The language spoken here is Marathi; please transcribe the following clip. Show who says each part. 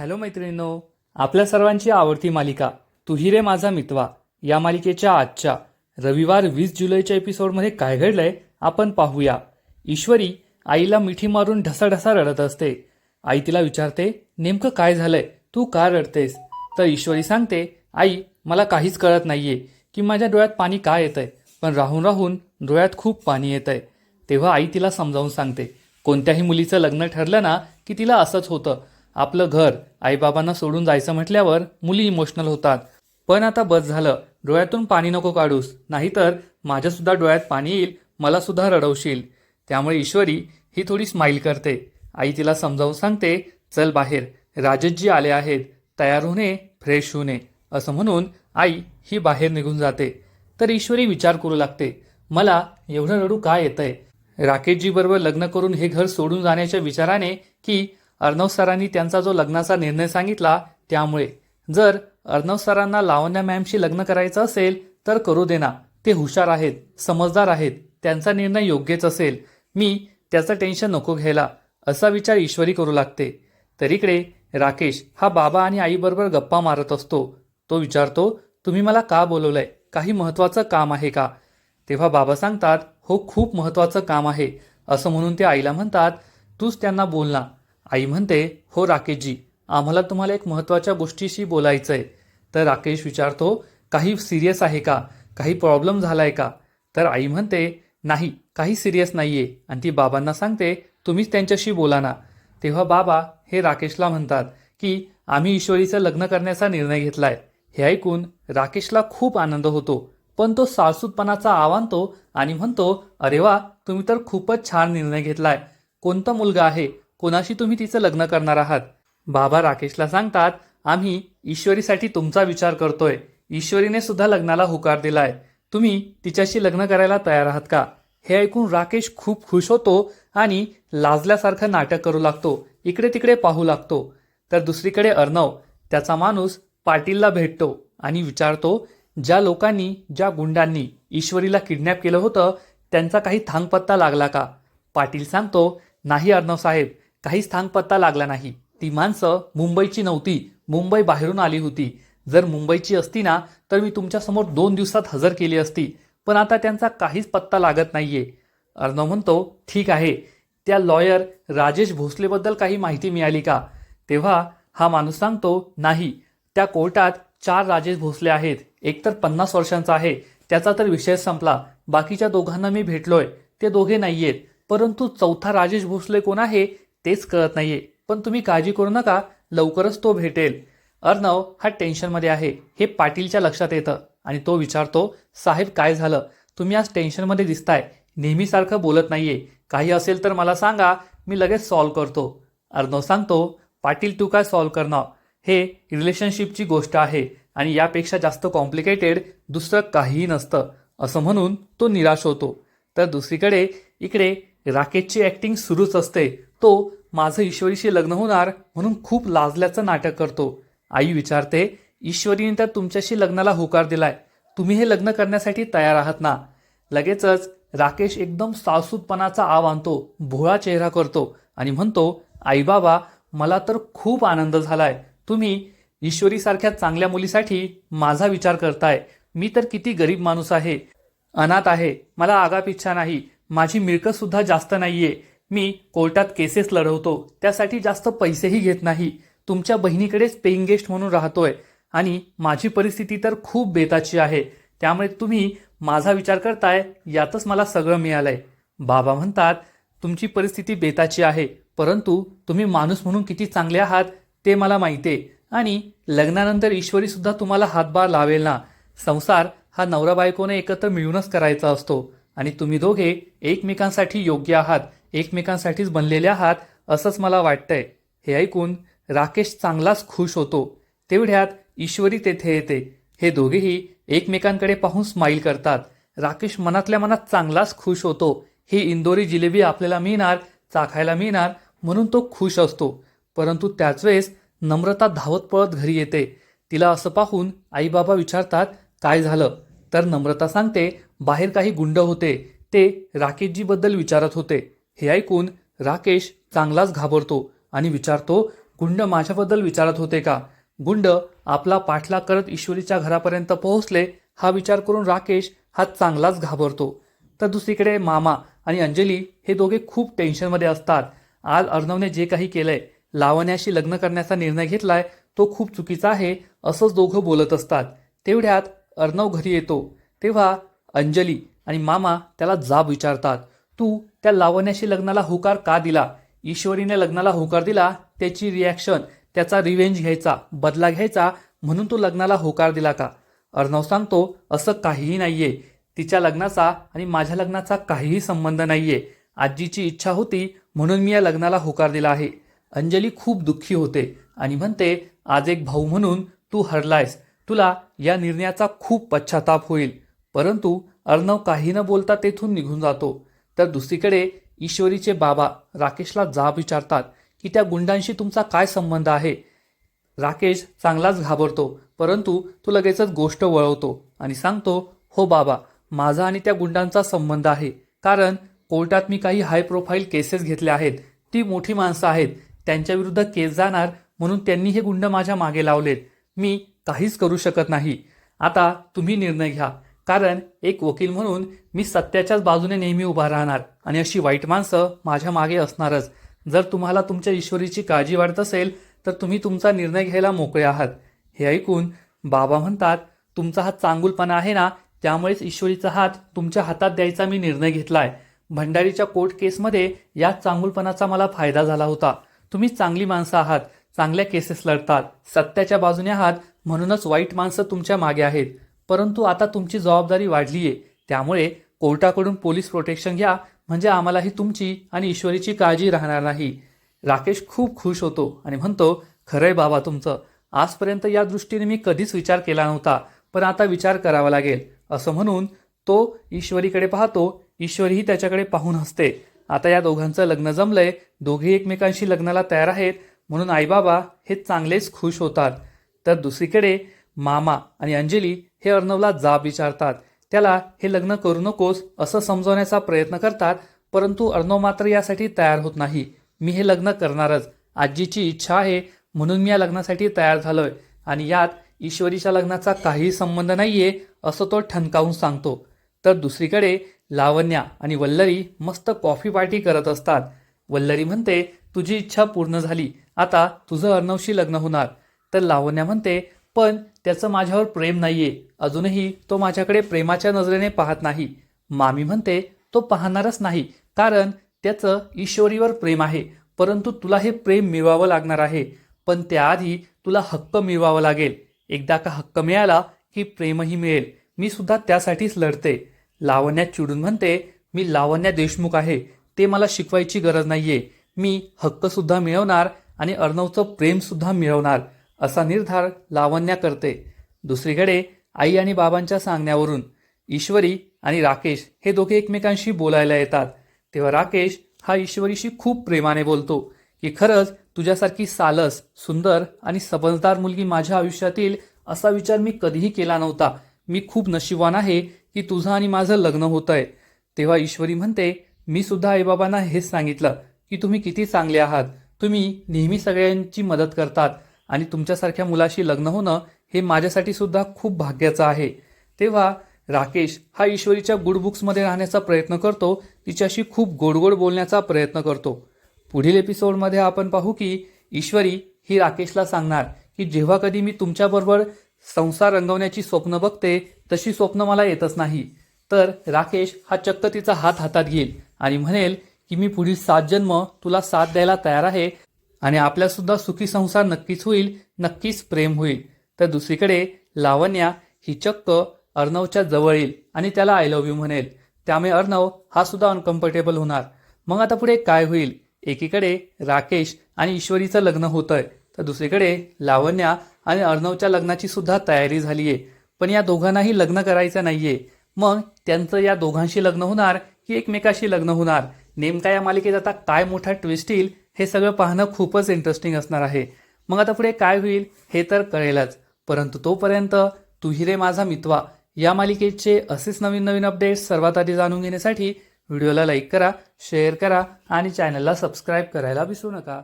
Speaker 1: हॅलो मैत्रिणींनो आपल्या सर्वांची आवडती मालिका तुही रे माझा मितवा या मालिकेच्या आजच्या रविवार वीस जुलैच्या एपिसोडमध्ये काय घडलंय आपण पाहूया. ईश्वरी आईला मिठी मारून ढसाढसा रडत असते. आई तिला विचारते नेमकं काय झालंय? तू का रडतेस? तर ईश्वरी सांगते आई मला काहीच कळत नाहीये की माझ्या डोळ्यात पाणी का येतंय? पण राहून राहून डोळ्यात खूप पाणी येतंय. तेव्हा आई तिला समजावून सांगते कोणत्याही मुलीचं लग्न ठरलं ना की तिला असंच होतं. आपलं घर आईबाबांना सोडून जायचं म्हटल्यावर मुली इमोशनल होतात. पण आता बस झालं. डोळ्यातून पाणी नको काढूस. नाहीतर माझ्यासुद्धा डोळ्यात पाणी येईल. मला सुद्धा रडवशील. त्यामुळे ईश्वरी ही थोडी स्माईल करते. आई तिला समजावून सांगते चल बाहेर. राजेशजी आले आहेत. तयार होणे फ्रेश होणे. असं म्हणून आई ही बाहेर निघून जाते. तर ईश्वरी विचार करू लागते. मला एवढं रडू काय येतंय? राकेशजी बरोबर लग्न करून हे घर सोडून जाण्याच्या विचाराने की अर्णव सरांनी त्यांचा जो लग्नाचा निर्णय सांगितला त्यामुळे. जर अर्णव सरांना लावण्या मॅमशी लग्न करायचं असेल तर करू देना ते हुशार आहेत समजदार आहेत. त्यांचा निर्णय योग्यच असेल. मी त्याचं टेन्शन नको घ्यायला. असा विचार ईश्वरी करू लागते. तरीकडे राकेश हा बाबा आणि आईबरोबर गप्पा मारत असतो. तो विचारतो तुम्ही मला का बोलवलंय? काही महत्त्वाचं काम आहे का? तेव्हा बाबा सांगतात हो खूप महत्त्वाचं काम आहे. असं म्हणून ते आईला म्हणतात तूच त्यांना बोल ना. आई म्हणते हो राकेशजी आम्हाला तुम्हाला एक महत्त्वाच्या गोष्टीशी बोलायचं आहे तर राकेश विचारतो काही सिरियस आहे का? काही प्रॉब्लेम झाला आहे का? तर आई म्हणते नाही काही सिरियस नाही आहे आणि ती बाबांना सांगते तुम्हीच त्यांच्याशी बोला ना. तेव्हा बाबा हे राकेशला म्हणतात की आम्ही ईश्वरीचं लग्न करण्याचा निर्णय घेतलाय. हे ऐकून राकेशला खूप आनंद होतो पण तो साळसूतपणाचा आवानतो आणि म्हणतो अरे वा तुम्ही तर खूपच छान निर्णय घेतलाय. कोणता मुलगा आहे? कोणाशी तुम्ही तिचं लग्न करणार आहात? बाबा राकेशला सांगतात आम्ही ईश्वरीसाठी तुमचा विचार करतोय. ईश्वरीने सुद्धा लग्नाला होकार दिलाय. तुम्ही तिच्याशी लग्न करायला तयार आहात का? हे ऐकून राकेश खूप खुश होतो आणि लाजल्यासारखं नाटक करू लागतो. इकडे तिकडे पाहू लागतो. तर दुसरीकडे अर्णव त्याचा माणूस पाटीलला भेटतो आणि विचारतो ज्या लोकांनी ज्या गुंडांनी ईश्वरीला किडनॅप केलं होतं त्यांचा काही थांगपत्ता लागला का? पाटील सांगतो नाही अर्णव साहेब. काहीच थांगपत्ता लागला नाही. ती माणसं मुंबईची नव्हती. मुंबई बाहेरून आली होती. जर मुंबईची असती ना तर मी तुमच्यासमोर दोन दिवसात हजर केली असती. पण आता त्यांचा काहीच पत्ता लागत नाहीये. अर्णव म्हणतो ठीक आहे. त्या लॉयर राजेश भोसलेबद्दल काही माहिती मिळाली का? तेव्हा हा माणूस सांगतो नाही. त्या कोर्टात चार राजेश भोसले आहेत. एक तर पन्नास वर्षांचा आहे. त्याचा तर विषय संपला. बाकीच्या दोघांना मी भेटलोय. ते दोघे नाहीयेत. परंतु चौथा राजेश भोसले कोण आहे तेच कळत नाहीये. पण तुम्ही काळजी करू नका लवकरच तो भेटेल. अर्णव हा टेन्शनमध्ये आहे. हे पाटीलच्या लक्षात येतं आणि तो विचारतो साहेब काय झालं? तुम्ही आज टेन्शनमध्ये दिसताय. नेहमीसारखं बोलत नाहीये. काही असेल तर मला सांगा. मी लगेच सॉल्व्ह करतो. अर्णव सांगतो पाटील तू काय सॉल्व्ह करणार? हे रिलेशनशिपची गोष्ट आहे आणि यापेक्षा जास्त कॉम्प्लिकेटेड दुसरं काहीही नसतं. असं म्हणून तो निराश होतो. तर दुसरीकडे इकडे राकेशची ॲक्टिंग सुरूच असते. तो माझं ईश्वरीशी लग्न होणार म्हणून खूप लाजल्याचं नाटक करतो. आई विचारते ईश्वरीने तर तुमच्याशी लग्नाला होकार दिलाय. तुम्ही हे लग्न करण्यासाठी तयार आहात ना? लगेचच राकेश एकदम सासूतपणाचा आव आणतो भोळा चेहरा करतो आणि म्हणतो आई बाबा मला तर खूप आनंद झालाय. तुम्ही ईश्वरीसारख्या चांगल्या मुलीसाठी माझा विचार करताय. मी तर किती गरीब माणूस आहे अनाथ आहे. मला आगापिच्छा नाही. माझी मिळकत सुद्धा जास्त नाहीये. मी कोर्टात केसेस लढवतो त्यासाठी जास्त पैसेही घेत नाही. तुमच्या बहिणीकडेच पेईंग गेस्ट म्हणून राहतोय आणि माझी परिस्थिती तर खूप बेताची आहे. त्यामुळे तुम्ही माझा विचार करताय यातच मला सगळं मिळालंय. बाबा म्हणतात तुमची परिस्थिती बेताची आहे परंतु तुम्ही माणूस म्हणून किती चांगले आहात ते मला माहिती आहे आणि लग्नानंतर ईश्वरी सुद्धा तुम्हाला हातभार लावेल ना. संसार हा नवरा बायकोने एकत्र मिळूनच करायचा असतो आणि तुम्ही दोघे एकमेकांसाठी योग्य आहात. एकमेकांसाठीच बनलेले आहात असंच मला वाटतंय. हे ऐकून राकेश चांगलाच खुश होतो. तेवढ्यात ईश्वरी तेथे येते. हे दोघेही एकमेकांकडे पाहून स्माईल करतात. राकेश मनातल्या मनात चांगलाच खुश होतो. ही इंदोरी जिलेबी आपल्याला मिळणार चाखायला मिळणार म्हणून तो खुश असतो. परंतु त्याच वेळेस नम्रता धावत पळत घरी येते. तिला असं पाहून आईबाबा विचारतात काय झालं? तर नम्रता सांगते बाहेर काही गुंड होते. ते राकेशजीबद्दल विचारत होते. हे ऐकून राकेश चांगलाच घाबरतो आणि विचारतो गुंड माझ्याबद्दल विचारत होते का? गुंड आपला पाठला करत ईश्वरीच्या घरापर्यंत पोहोचले हा विचार करून राकेश हा चांगलाच घाबरतो. तर दुसरीकडे मामा आणि अंजली हे दोघे खूप टेन्शनमध्ये असतात. आज अर्णवने जे काही केलंय लावण्याशी लग्न करण्याचा निर्णय घेतलाय तो खूप चुकीचा आहे असंच दोघं बोलत असतात. तेवढ्यात अर्णव घरी येतो. तेव्हा अंजली आणि मामा त्याला जाब विचारतात. तू त्या लावण्याशी लग्नाला होकार का दिला? ईश्वरीने लग्नाला होकार दिला त्याची रिॲक्शन त्याचा रिव्हेंज घ्यायचा बदला घ्यायचा म्हणून तू लग्नाला होकार दिला का? अर्णव सांगतो असं काहीही नाहीये. तिच्या लग्नाचा आणि माझ्या लग्नाचा काहीही संबंध नाहीये. आजीची इच्छा होती म्हणून मी या लग्नाला होकार दिला आहे. अंजली खूप दुःखी होते आणि म्हणते आज एक भाऊ म्हणून तू हरलायस. तुला या निर्णयाचा खूप पश्चाताप होईल. परंतु अर्णव काही न बोलता तेथून निघून जातो. तर दुसरीकडे ईश्वरीचे बाबा राकेशला जाब विचारतात की त्या गुंडांशी तुमचा काय संबंध आहे? राकेश चांगलाच घाबरतो परंतु तो लगेचच गोष्ट वळवतो आणि सांगतो हो बाबा माझा आणि त्या गुंडांचा संबंध आहे. कारण कोर्टात मी काही हाय प्रोफाईल केसेस घेतल्या आहेत. ती मोठी माणसं आहेत. त्यांच्या विरुद्ध केस जाणार म्हणून त्यांनी हे गुंड माझ्या मागे लावलेत. मी काहीच करू शकत नाही. आता तुम्ही निर्णय घ्या. कारण एक वकील म्हणून मी सत्याच्याच बाजूने नेहमी उभा राहणार आणि अशी वाईट माणसं माझ्या मागे असणारच. जर तुम्हाला तुमच्या ईश्वरीची काळजी वाटत असेल तर तुम्ही तुमचा निर्णय घ्यायला मोकळे आहात. हे ऐकून बाबा म्हणतात तुमचा हा चांगुलपणा आहे ना त्यामुळेच ईश्वरीचा हात तुमच्या हातात द्यायचा मी निर्णय घेतलाय. भंडारीच्या कोर्ट केसमध्ये या चांगुलपणाचा मला फायदा झाला होता. तुम्ही चांगली माणसं आहात चांगल्या केसेस लढतात. सत्याच्या बाजूने आहात म्हणूनच वाईट माणसं तुमच्या मागे आहेत. परंतु आता तुमची जबाबदारी वाढली आहे त्यामुळे कोर्टाकडून पोलीस प्रोटेक्शन घ्या म्हणजे आम्हालाही तुमची आणि ईश्वरीची काळजी राहणार नाही. राकेश खूप खुश होतो आणि म्हणतो खरंय बाबा तुमचं. आजपर्यंत या दृष्टीने मी कधीच विचार केला नव्हता पण आता विचार करावा लागेल. असं म्हणून तो ईश्वरीकडे पाहतो. ईश्वरीही त्याच्याकडे पाहून हसते. आता या दोघांचं लग्न जमलंय. दोघे एकमेकांशी लग्नाला तयार आहेत. म्हणून आईबाबा हे चांगलेच खुश होतात. तर दुसरीकडे मामा आणि अंजली हे अर्णवला जाब विचारतात. त्याला हे लग्न करू नकोस असं समजवण्याचा प्रयत्न करतात परंतु अर्णव मात्र यासाठी तयार होत नाही. मी हे लग्न करणारच. आजीची इच्छा आहे म्हणून मी या लग्नासाठी तयार झालोय. आणि यात ईश्वरीच्या लग्नाचा काही संबंध नाहीये असं तो ठणकावून सांगतो. तर दुसरीकडे लावण्या आणि वल्लरी मस्त कॉफी पार्टी करत असतात. वल्लरी म्हणते तुझी इच्छा पूर्ण झाली. आता तुझं अर्णवशी लग्न होणार. तर लावण्या म्हणते पण त्याचं माझ्यावर प्रेम नाहीये. अजूनही तो माझ्याकडे प्रेमाच्या नजरेने पाहत नाही. मामी म्हणते तो पाहणारच नाही कारण त्याचं ईश्वरीवर प्रेम आहे. परंतु तुला हे प्रेम मिळवावं लागणार आहे. पण त्याआधी तुला हक्क मिळवावा लागेल. एकदा का हक्क मिळाला की प्रेमही मिळेल. मी सुद्धा त्यासाठीच लढते. लावण्या चिडून म्हणते मी लावण्या देशमुख आहे. ते मला शिकवायची गरज नाहीये. मी हक्कसुद्धा मिळवणार आणि अर्णवचं प्रेमसुद्धा मिळवणार. असा निर्धार लावण्या करते दुसरीकडे आई आणि बाबांच्या सांगण्यावरून ईश्वरी आणि राकेश हे दोघे एकमेकांशी बोलायला येतात. तेव्हा राकेश हा ईश्वरीशी खूप प्रेमाने बोलतो की खरंच तुझ्यासारखी सालस सुंदर आणि समजदार मुलगी माझ्या आयुष्यातील असा विचार मी कधीही केला नव्हता. मी खूप नशिबवान आहे की तुझं आणि माझं लग्न होत आहे तेव्हा ईश्वरी म्हणते मी सुद्धा आईबाबांना हेच सांगितलं की तुम्ही किती चांगले आहात. तुम्ही नेहमी सगळ्यांची मदत करतात. आणि तुमच्यासारख्या मुलाशी लग्न होणं हे माझ्यासाठी सुद्धा खूप भाग्याचं आहे. तेव्हा राकेश हा ईश्वरीच्या गुड बुक्समध्ये राहण्याचा प्रयत्न करतो तिच्याशी खूप गोडगोड बोलण्याचा प्रयत्न करतो. पुढील एपिसोडमध्ये आपण पाहू की ईश्वरी ही राकेशला सांगणार की जेव्हा कधी मी तुमच्याबरोबर संसार रंगवण्याची स्वप्न बघते तशी स्वप्न मला येतच नाही. तर राकेश हा चक्क तिचा हात हातात घेईल आणि म्हणेल की मी पुढील सात जन्म तुला साथ द्यायला तयार आहे आणि आपल्यासुद्धा सुखी संसार नक्कीच होईल नक्कीच प्रेम होईल. तर दुसरीकडे लावण्या ही चक्क अर्णवच्या जवळ येईल आणि त्याला आय लव्ह यू म्हणेल. त्यामुळे अर्णव हा सुद्धा अनकम्फर्टेबल होणार. मग आता पुढे काय होईल? एकीकडे राकेश आणि ईश्वरीचं लग्न होतंय. तर दुसरीकडे लावण्या आणि अर्णवच्या लग्नाची सुद्धा तयारी झाली आहे पण या दोघांनाही लग्न करायचं नाहीये. मग त्यांचं या दोघांशी लग्न होणार की एकमेकाशी लग्न होणार? नेमका या मालिकेत आता काय मोठा ट्विस्ट येईल? हे सगळं पाहणं खूपच इंटरेस्टिंग असणार आहे. मग आता पुढे काय होईल हे तर कळेलच. परंतु तोपर्यंत तू हिरे माझा मितवा या मालिकेचे असेच नवीन नवीन अपडेट्स सर्वात आधी जाणून घेण्यासाठी व्हिडिओला लाईक करा शेअर करा आणि चॅनलला सबस्क्राईब करायला विसरू नका.